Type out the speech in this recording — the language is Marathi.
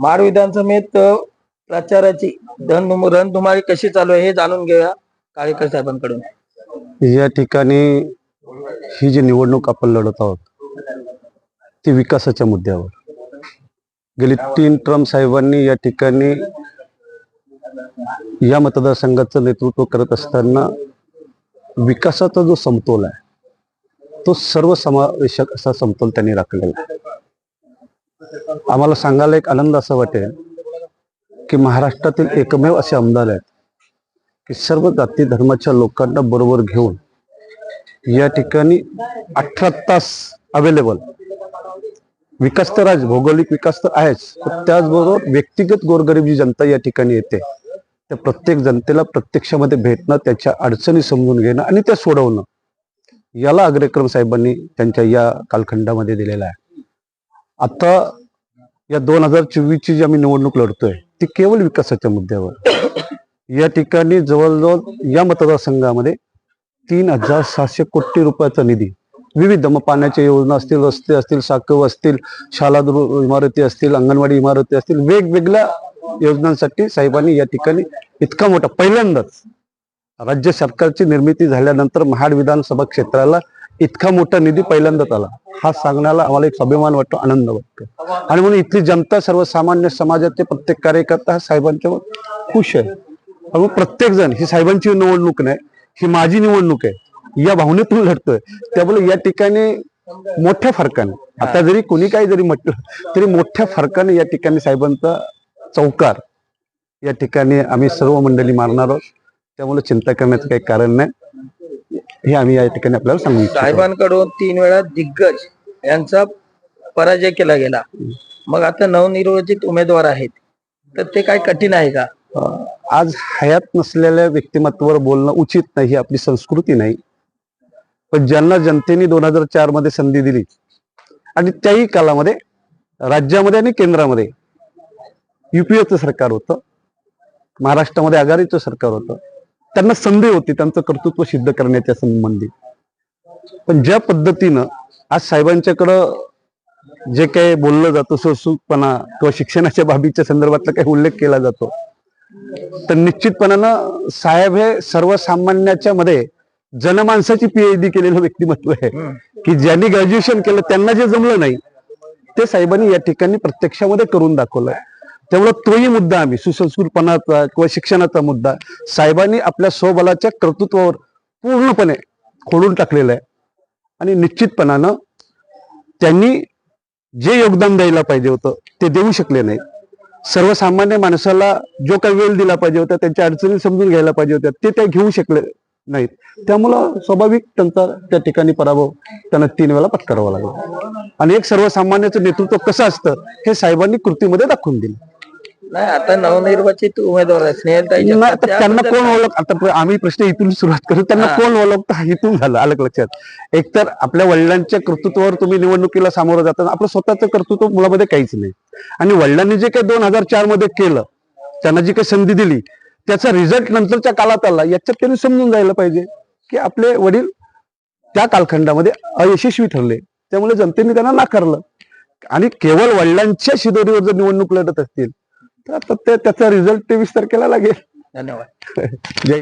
महाड विधानसभेत प्रचाराची धन रणधुमाळी कशी चालू आहे हे जाणून घेऊया काळेकर साहेबांकडून. या ठिकाणी ही जी निवडणूक आपण लढत आहोत ती विकासाच्या मुद्द्यावर. गेली तीन ट्रम्प साहेबांनी या ठिकाणी या मतदारसंघाचं नेतृत्व करत असताना विकासाचा जो समतोल आहे तो सर्व समावेशक असा समतोल त्यांनी राखलेला आहे. आम्हाला सांगायला एक आनंद असा वाटेल की महाराष्ट्रातील एकमेव असे आमदार आहेत की सर्व जाती धर्माच्या लोकांना बरोबर घेऊन या ठिकाणी अठरा तास अवेलेबल विकास तर आहेच भौगोलिक विकास तर आहेच पण त्याचबरोबर व्यक्तिगत गोरगरीब जी जनता या ठिकाणी येते त्या प्रत्येक जनतेला प्रत्यक्षामध्ये भेटणं त्याच्या अडचणी समजून घेणं आणि त्या सोडवणं याला अग्रक्रम साहेबांनी त्यांच्या या कालखंडामध्ये दिलेला आहे. आता या दोन हजार चोवीसची जी आम्ही निवडणूक लढतोय ती केवळ विकासाच्या मुद्द्यावर. या ठिकाणी जवळजवळ या मतदारसंघामध्ये तीन हजार सातशे कोटी रुपयाचा निधी विविध मग पाण्याच्या योजना असतील रस्ते असतील साकव असतील शाला इमारती असतील अंगणवाडी इमारती असतील वेगवेगळ्या योजनांसाठी साहेबांनी या ठिकाणी इतका मोठा पहिल्यांदाच राज्य सरकारची निर्मिती झाल्यानंतर महाड विधानसभा क्षेत्राला इतका मोठा निधी पहिल्यांदाच आला. हा सांगण्याला आम्हाला एक स्वाभिमान वाटतो आनंद वाटतो. आणि म्हणून इथली जनता सर्वसामान्य समाजाचे प्रत्येक कार्यकर्ता हा साहेबांच्यावर खुश आहे. आणि प्रत्येक जण ही साहेबांची निवडणूक नाही ही माझी निवडणूक आहे. या भावनेतून लढतोय. त्यामुळे या ठिकाणी मोठ्या फरकाने आता जरी कोणी काही जरी म्हटलं तरी मोठ्या फरकाने या ठिकाणी साहेबांचा चौकार या ठिकाणी आम्ही सर्व मंडळी मारणार आहोत. त्यामुळे चिंता करण्याचं काही कारण नाही. हे आम्ही या ठिकाणी आपल्याला सांगू इच्छितो. साहेबांकडून तीन वेळा दिग्गज यांचा पराजय केला गेला. मग आता नवनिर्वाचित उमेदवार आहेत. तर ते काय कठीण आहे का? अं, आज हयात नसलेल्या व्यक्तिमत्वावर बोलणं उचित नाही ही आपली संस्कृती नाही. पण ज्यांना जनतेने दोन हजार चारमध्ये संधी दिली आणि त्याही कालामध्ये राज्यामध्ये आणि केंद्रामध्ये युपीएचं सरकार होतं महाराष्ट्रामध्ये आघाडीचं सरकार होतं त्यांना संधी होती त्यांचं कर्तृत्व सिद्ध करण्याच्या संबंधित पण ज्या पद्धतीनं आज साहेबांच्याकडं जे काही बोललं जातं सुसूकपणा किंवा शिक्षणाच्या बाबीच्या संदर्भातला काही उल्लेख केला जातो तर निश्चितपणानं साहेब हे सर्वसामान्याच्या मध्ये जनमानसाची पीएचडी केलेलं व्यक्तिमत्व आहे. की ज्यांनी ग्रॅज्युएशन केलं त्यांना जे जमलं नाही ते साहेबांनी या ठिकाणी प्रत्यक्षामध्ये करून दाखवलंय तेवढा तोही मुद्दा आम्ही सुसंस्कृतपणाचा किंवा शिक्षणाचा मुद्दा साहेबांनी आपल्या स्वबलाच्या कर्तृत्वावर पूर्णपणे खोडून टाकलेला आहे. आणि निश्चितपणानं त्यांनी जे योगदान द्यायला पाहिजे होतं ते देऊ शकले नाही सर्वसामान्य माणसाला जो काही वेळ दिला पाहिजे होता त्यांच्या अडचणी समजून घ्यायला पाहिजे होत्या ते त्या घेऊ शकले नाहीत. त्यामुळं स्वाभाविक त्यांचा त्या ठिकाणी पराभव त्यांना तीन वेळा पत्करावा लागला. आणि एक सर्वसामान्याचं नेतृत्व कसं असतं हे साहेबांनी कृतीमध्ये दाखवून दिलं. नाही आता नवनिर्वाचित उमेदवार नाही, त्यांना कोण ओळख? आता आम्ही प्रश्न इथून सुरुवात करू. त्यांना हा. कोण ओळखतं हा इथून झालं आलं लक्षात? एकतर आपल्या वडिलांच्या कर्तृत्वावर तुम्ही निवडणुकीला सामोरं जाता आपलं स्वतःचं कर्तृत्व मुलामध्ये काहीच नाही. आणि वडिलांनी जे काही दोन हजार चारमध्ये केलं त्यांना जी काही संधी दिली त्याचा रिझल्ट नंतरच्या काळात आला याच्यात त्यांनी समजून जायला पाहिजे की आपले वडील त्या कालखंडामध्ये अयशस्वी ठरले. त्यामुळे जनतेने त्यांना नाकारलं. आणि केवळ वडिलांच्या शिदोरीवर जर निवडणूक लढत असतील तर आता ते- त्याचा रिझल्ट तेवीस तारखेला लागेल. धन्यवाद. जय